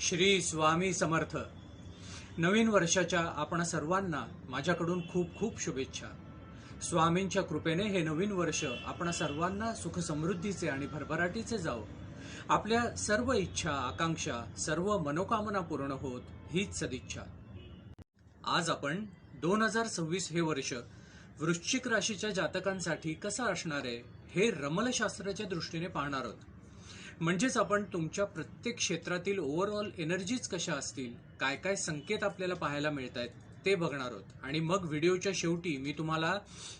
श्री स्वामी समर्थ. नवीन वर्षाच्या आपण सर्वांना माझ्याकडून खूप खूप शुभेच्छा. स्वामींच्या कृपेने हे नवीन वर्ष आपण सर्वांना सुखसमृद्धीचे आणि भरभराटीचे जावो. आपल्या सर्व इच्छा आकांक्षा सर्व मनोकामना पूर्ण होत हीच सदिच्छा. आज आपण दोन हजार सव्वीस हे वर्ष वृश्चिक राशीच्या जातकांसाठी कसं असणार आहे हे रमलशास्त्राच्या दृष्टीने पाहणार आहोत. म्हणजेच आपण तुमच्या प्रत्येक क्षेत्रातील ओव्हरऑल एनर्जीज कशा असतील काय काय संकेत आपल्याला पाहायला मिळत आहेत ते बघणार आहोत. आणि मग व्हिडिओच्या शेवटी मी तुम्हाला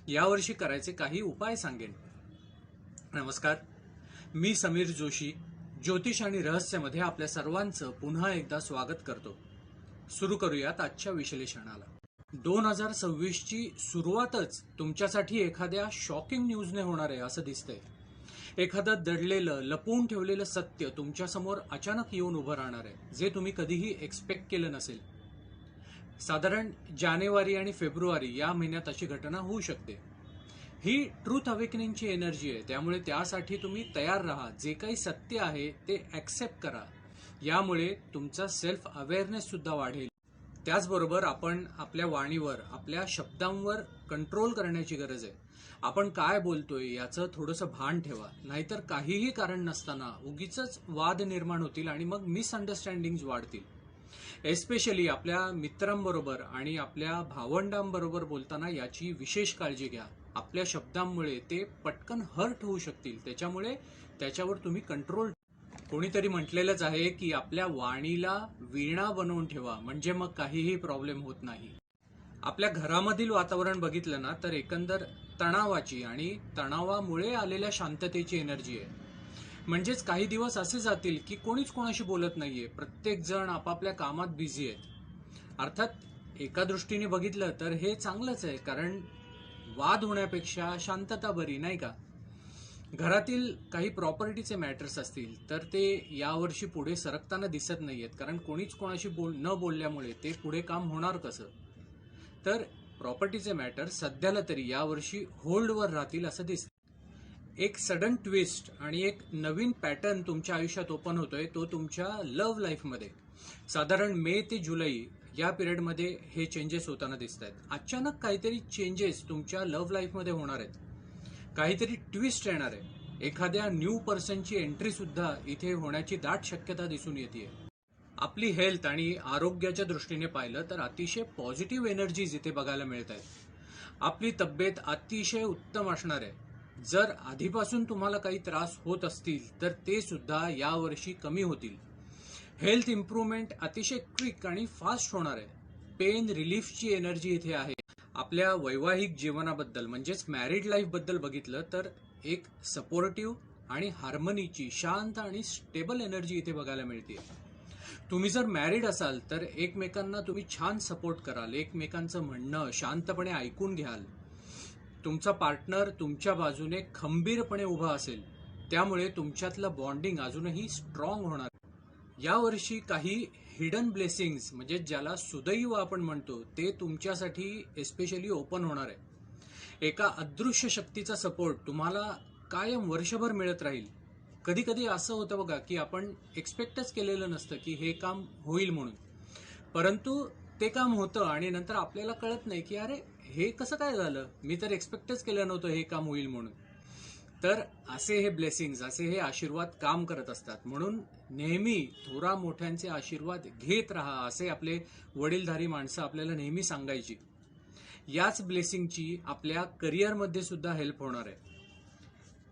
यावर्षी करायचे काही उपाय सांगेन. नमस्कार. मी समीर जोशी ज्योतिष आणि रहस्यमध्ये आपल्या सर्वांचं पुन्हा एकदा स्वागत करतो. सुरू करूयात आजच्या विश्लेषणाला. दोन हजार सव्वीसची सुरुवातच तुमच्यासाठी एखाद्या शॉकिंग न्यूजने होणार आहे असं दिसतंय. एखादं दडलेलं लपवून ठेवलेलं सत्य तुमच्यासमोर अचानक येऊन उभं राहणार आहे जे तुम्ही कधीही एक्सपेक्ट केलं नसेल. साधारण जानेवारी आणि फेब्रुवारी या महिन्यात अशी घटना होऊ शकते. ही ट्रूथ अवेकनिंगची एनर्जी आहे त्यामुळे त्यासाठी तुम्ही तयार राहा जे काही सत्य आहे ते ऍक्सेप्ट करा. यामुळे तुमचा सेल्फ अवेअरनेस सुद्धा वाढेल. त्याचबरोबर आपण आपल्या वाणीवर आपल्या शब्दांवर कंट्रोल करण्याची गरज आहे. आपण काय बोलतोय याचं थोडंसं भान ठेवा. नाहीतर काहीही कारण नसताना उगीच वाद निर्माण होतील आणि मग मिसअंडरस्टँडिंग वाढतील. एस्पेशली आपल्या मित्रांबरोबर आणि आपल्या भावंडांबरोबर बोलताना याची विशेष काळजी घ्या. आपल्या शब्दांमुळे ते पटकन हर्ट होऊ शकतील. त्याच्यामुळे त्याच्यावर तुम्ही कंट्रोल कोणीतरी म्हटलेलंच आहे की आपल्या वाणीला वीणा बनवून ठेवा. म्हणजे मग काहीही प्रॉब्लेम होत नाही. आपल्या घरामधील वातावरण बघितलं ना तर एकंदर तणावाची आणि तणावामुळे आलेल्या शांततेची एनर्जी आहे. म्हणजेच काही दिवस असे जातील की कोणीच कोणाशी बोलत नाहीये. प्रत्येक जण आपापल्या कामात बिझी आहेत. अर्थात एका दृष्टीने बघितलं तर हे चांगलंच आहे कारण वाद होण्यापेक्षा शांतता बरी नाही का? घरातील काही प्रॉपर्टीचे मॅटर्स असतील तर ते यावर्षी पुढे सरकताना दिसत नाहीयेत कारण कोणीच कोणाशी बोल न बोलल्यामुळे ते पुढे काम होणार कसं? तर प्रॉपर्टीचे मॅटर सध्याला तरी यावर्षी होल्डवर राहतील असं दिसतं एक सडन ट्विस्ट आणि एक नवीन पॅटर्न तुमच्या आयुष्यात ओपन होतोय तो तुमच्या लव्ह लाईफमध्ये साधारण मे ते जुलै या पिरियडमध्ये हे चेंजेस होताना दिसत आहेत अचानक काहीतरी चेंजेस तुमच्या लव्ह लाईफमध्ये होणार आहेत. काहीतरी ट्विस्ट येणार आहे. एखाद्या न्यू पर्सनची एंट्री सुद्धा इथे होण्याची दाट शक्यता दिसून येते आपली हेल्थ आणि आरोग्याच्या दृष्टीने पाहिलं तर अतिशय पॉझिटिव्ह एनर्जीज इथे बघायला मिळत आहेत. आपली तब्येत अतिशय उत्तम असणार आहे. जर आधीपासून तुम्हाला काही त्रास होत असतील तर ते सुद्धा यावर्षी कमी होतील. हेल्थ इम्प्रूव्हमेंट अतिशय क्विक आणि फास्ट होणार आहे. पेन रिलीफची एनर्जी इथे आहे. आपल्या वैवाहिक जीवनाबद्दल म्हणजेच मॅरिड लाईफबद्दल बघितलं तर एक सपोर्टिव्ह आणि हार्मनीची शांत आणि स्टेबल एनर्जी इथे बघायला मिळते तुम्ही जर मॅरिड असाल तर एकमेकांना तुम्ही छान सपोर्ट कराल. एकमेकांचं म्हणणं शांतपणे ऐकून घ्याल. तुमचा पार्टनर तुमच्या बाजूने खंबीरपणे उभा असेल त्यामुळे तुमच्यातलं बॉन्डिंग अजूनही स्ट्रॉंग होणार. यावर्षी काही हिडन ब्लेसिंग्स म्हणजे ज्याला सुदैव आपण म्हणतो ते तुमच्यासाठी एस्पेशली ओपन होणार आहे. एका अदृश्य शक्तीचा सपोर्ट तुम्हाला कायम वर्षभर मिळत राहील. कधी कधी असं होतं बघा की आपण एक्सपेक्टच केलेलं नसतं की हे काम होईल म्हणून. परंतु ते काम होतं आणि नंतर आपल्याला कळत नाही की अरे हे कसं काय झालं? मी तर एक्सपेक्टच केलं नव्हतं हे काम होईल म्हणून. तर असे हे ब्लेसिंग्स असे हे आशीर्वाद काम करत असतात. म्हणून नेहमी थोरा मोठ्यांचे आशीर्वाद घेत राहा असे आपले वडीलधारी माणसं आपल्याला नेहमी सांगायची. याच ब्लेसिंगची आपल्या करिअरमध्ये सुद्धा हेल्प होणार आहे.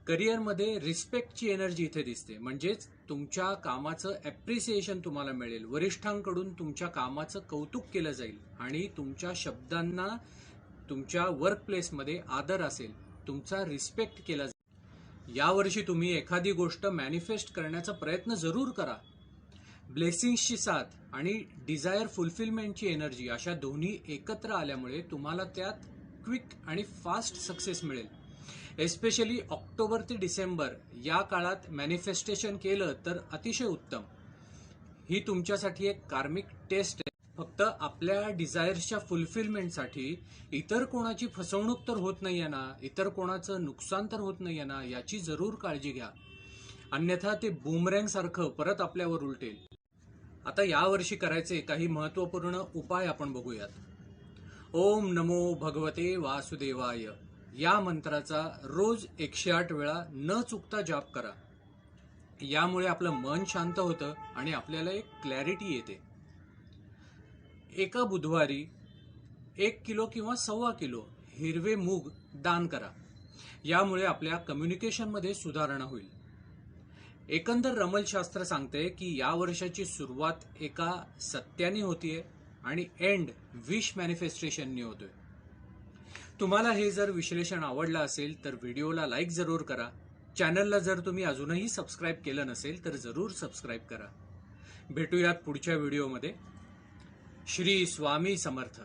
करिअरमध्ये रिस्पेक्टची एनर्जी इथे दिसते. म्हणजेच तुमच्या कामाचं ॲप्रिसिएशन तुम्हाला मिळेल. वरिष्ठांकडून तुमच्या कामाचं कौतुक केलं जाईल आणि तुमच्या शब्दांना तुमच्या वर्क प्लेसमध्ये आदर असेल तुमचा रिस्पेक्ट केला जाईल. यावर्षी तुम्ही एखादी गोष्ट मॅनिफेस्ट करण्याचा प्रयत्न जरूर करा. ब्लेसिंग्सची साथ आणि डिझायर फुलफिलमेंटची एनर्जी अशा दोन्ही एकत्र आल्यामुळे तुम्हाला त्यात क्विक आणि फास्ट सक्सेस मिळेल. एस्पेशली ऑक्टोबर ते डिसेंबर या काळात मॅनिफेस्टेशन केलं तर अतिशय उत्तम. ही तुमच्यासाठी एक कार्मिक टेस्ट आहे. फक्त आपल्या डिझायर्सच्या फुलफिलमेंटसाठी इतर कोणाची फसवणूक तर होत नाहीये ना इतर कोणाचं नुकसान तर होत नाहीये ना याची जरूर काळजी घ्या. अन्यथा ते बुमरँग सारखं परत आपल्यावर उलटेल. आता यावर्षी करायचे काही महत्त्वपूर्ण उपाय आपण बघूयात. ओम नमो भगवते वासुदेवाय. या मंत्राचा रोज एकशे आठ वेळा न चुकता जाप करा. यामुळे आपलं मन शांत होतं आणि आपल्याला एक क्लॅरिटी येते. एका बुधवारी एक किलो किंवा सव्वा किलो हिरवे मूग दान करा. यामुळे आपल्या कम्युनिकेशनमध्ये सुधारणा होईल. एकंदर रमलशास्त्र सांगते की या वर्षाची सुरुवात एका सत्याने होतीये आणि एंड विश मॅनिफेस्टेशननी होतोय. तुम्हाला हे जर विश्लेषण आवडलं असेल तर व्हिडिओला लाईक जरूर करा. चॅनलला जर तुम्ही अजूनही सबस्क्राईब केलं नसेल तर जरूर सबस्क्राईब करा. भेटूयात पुढच्या व्हिडिओमध्ये श्री स्वामी समर्थ.